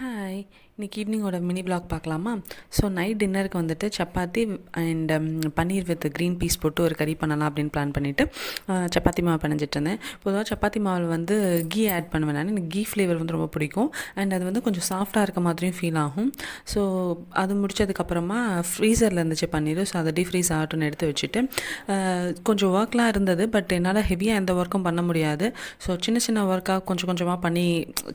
Hi இன்னைக்கு ஈவினிங்கோட mini black பார்க்கலாமா? ஸோ நைட் டின்னருக்கு வந்துட்டு chapati and um, paneer with green peas போட்டு ஒரு கறி பண்ணலாம் அப்படின்னு பிளான் பண்ணிவிட்டு சப்பாத்தி மாவு பிணைஞ்சிட்டு இருந்தேன். பொதுவாக சப்பாத்தி மாவில் வந்து கீ ஆட் பண்ணுவேன். நான் எனக்கு கீ ஃப்ளேவர் வந்து ரொம்ப பிடிக்கும். அண்ட் அது வந்து கொஞ்சம் சாஃப்டாக இருக்க மாதிரியும் ஃபீல் ஆகும். ஸோ அது முடிச்சதுக்கப்புறமா ஃப்ரீசரில் இருந்துச்சு பன்னீர். ஸோ அதை டீஃப்ரீஸ் ஆகட்டும்னு எடுத்து வச்சுட்டு கொஞ்சம் ஒர்க்லாம் இருந்தது. பட் என்னால் ஹெவியாக எந்த ஒர்க்கும் பண்ண முடியாது. ஸோ சின்ன சின்ன ஒர்க்காக கொஞ்சம் கொஞ்சமாக பண்ணி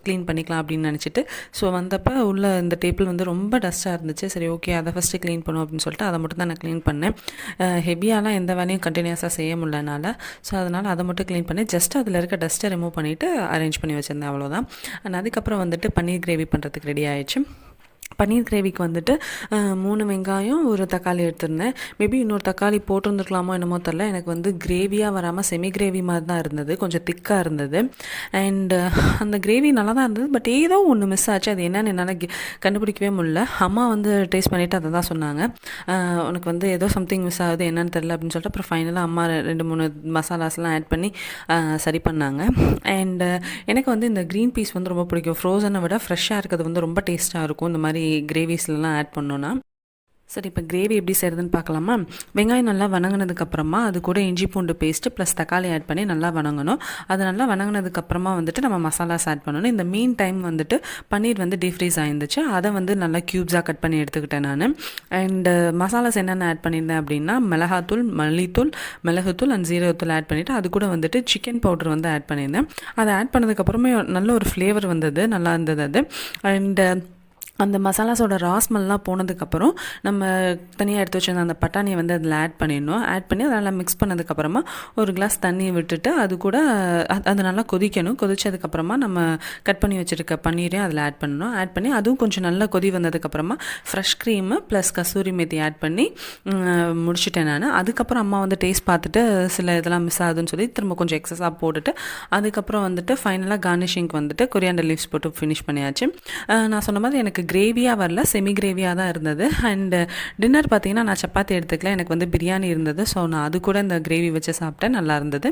க்ளீன் பண்ணிக்கலாம் அப்படின்னு நினச்சிட்டு ஸோ வந்தப்போ உள்ள இந்த டேபிள் வந்து ரொம்ப டஸ்ட்டாக இருந்துச்சு. சரி ஓகே அதை ஃபஸ்ட்டு க்ளீன் பண்ணும் அப்படின்னு சொல்லிட்டு அதை மட்டும் தான் நான் க்ளீன் பண்ணேன். ஹெவியாலாம் எந்த வேலையும் கண்டினியூஸாக செய்ய முடியலனால. ஸோ அதனால் அதை மட்டும் க்ளீன் பண்ணி ஜஸ்ட் அதில் இருக்க டஸ்ட்டை ரிமூவ் பண்ணிவிட்டு அரேஞ்ச் பண்ணி வச்சுருந்தேன் அவ்வளோதான் அண்ட் அதுக்கப்புறம் வந்துட்டு பன்னீர் கிரேவி பண்ணுறதுக்கு ரெடி ஆயிடுச்சு. பன்னீர் கிரேவிக்கு வந்துட்டு மூணு வெங்காயம் ஒரு தக்காளி எடுத்திருந்தேன். மேபி இன்னொரு தக்காளி போட்டிருந்துருக்கலாமோ என்னமோ தெரில எனக்கு வந்து கிரேவியாக வராமல் செமி கிரேவி மாதிரி தான் இருந்தது. கொஞ்சம் திக்காக இருந்தது. அண்டு அந்த கிரேவி நல்லா தான் இருந்தது. பட் ஏதோ ஒன்று மிஸ் ஆச்சு. அது என்னன்னு என்னால் கி- கண்டுபிடிக்கவே முடியல. அம்மா வந்து டேஸ்ட் பண்ணிவிட்டு அதை தான் சொன்னாங்க. உனக்கு வந்து ஏதோ சம்திங் மிஸ் ஆகுது என்னன்னு தெரில அப்படின்னு சொல்லிட்டு அப்புறம் ஃபைனலாக அம்மா ரெண்டு மூணு மசாலாஸ்லாம் ஆட் பண்ணி சரி பண்ணாங்க. அண்டு எனக்கு வந்து இந்த க்ரீன் பீஸ் வந்து ரொம்ப பிடிக்கும். ஃப்ரோசனை விட ஃப்ரெஷ்ஷாக இருக்கிறது வந்து ரொம்ப டேஸ்ட்டாக இருக்கும். இந்த மாதிரி கிரேவிஸ்லாம் ஆட் பண்ணோன்னா சரி இப்போ கிரேவி எப்படி செய்கிறதுன்னு பார்க்கலாமா? வெங்காயம் நல்லா வணங்கினதுக்கப்புறமா அது கூட இஞ்சி பூண்டு பேஸ்ட்டு ப்ளஸ் தக்காளி ஆட் பண்ணி நல்லா வணங்கணும். அது நல்லா வணங்கினதுக்கப்புறமா வந்துட்டு நம்ம மசாலாஸ் ஆட் பண்ணணும். இந்த மீன் டைம் வந்துட்டு பன்னீர் வந்து டீஃப்ரீஸ் ஆயிருந்துச்சு. அதை வந்து நல்லா க்யூப்ஸாக கட் பண்ணி எடுத்துக்கிட்டேன் நான். அண்டு மசாலாஸ் என்னென்ன ஆட் பண்ணியிருந்தேன் அப்படின்னா மிளகாத்தூள் மல்லித்தூள் மிளகுத்தூள் அண்ட் ஜீரகத்தூள் ஆட் பண்ணிவிட்டு அது கூட வந்துட்டு சிக்கன் பவுடர் வந்து ஆட் பண்ணியிருந்தேன். அதை ஆட் பண்ணதுக்கப்புறமே நல்ல ஒரு ஃப்ளேவர் வந்தது நல்லா இருந்தது அது. அண்டு அந்த மசாலாஸோட ராஸ்மெல்லாம் போனதுக்கப்புறம் நம்ம தனியாக எடுத்து வச்சிருந்த அந்த பட்டாணியை வந்து அதில் ஆட் பண்ணிடணும். ஆட் பண்ணி அதை நல்லா மிக்ஸ் பண்ணதுக்கப்புறமா ஒரு கிளாஸ் தண்ணியை விட்டுட்டு அது கூட அது- நல்லா கொதிக்கணும். கொதிச்சதுக்கப்புறமா நம்ம கட் பண்ணி வச்சுருக்க பன்னீரையும் அதில் ஆட் பண்ணணும். ஆட் பண்ணி அதுவும் கொஞ்சம் நல்லா கொதி வந்ததுக்கப்புறமா fresh cream plus kasuri methi add பண்ணி முடிச்சுட்டேன் நான். அதுக்கப்புறம் அம்மா வந்து டேஸ்ட் பார்த்துட்டு சில இதெல்லாம் மிஸ் ஆகுதுன்னு சொல்லி திரும்ப கொஞ்சம் எக்ஸஸாக போட்டுட்டு அதுக்கப்புறம் வந்துட்டு ஃபைனலாக கார்னிஷிங்க்கு வந்துட்டு கொரியாண்டர் லீவ்ஸ் போட்டு ஃபினிஷ் பண்ணியாச்சு. நான் சொன்ன மாதிரி எனக்கு எனக்கு கிரேவியாக வரல செமி கிரேவியாக தான் இருந்தது. அண்டு டின்னர் uh, பார்த்தீங்கன்னா நான் சப்பாத்தி எடுத்துக்கல. எனக்கு வந்து பிரியாணி இருந்தது. ஸோ நான் அது கூட இந்த கிரேவி வச்சு சாப்பிட்டேன். நல்லா இருந்தது.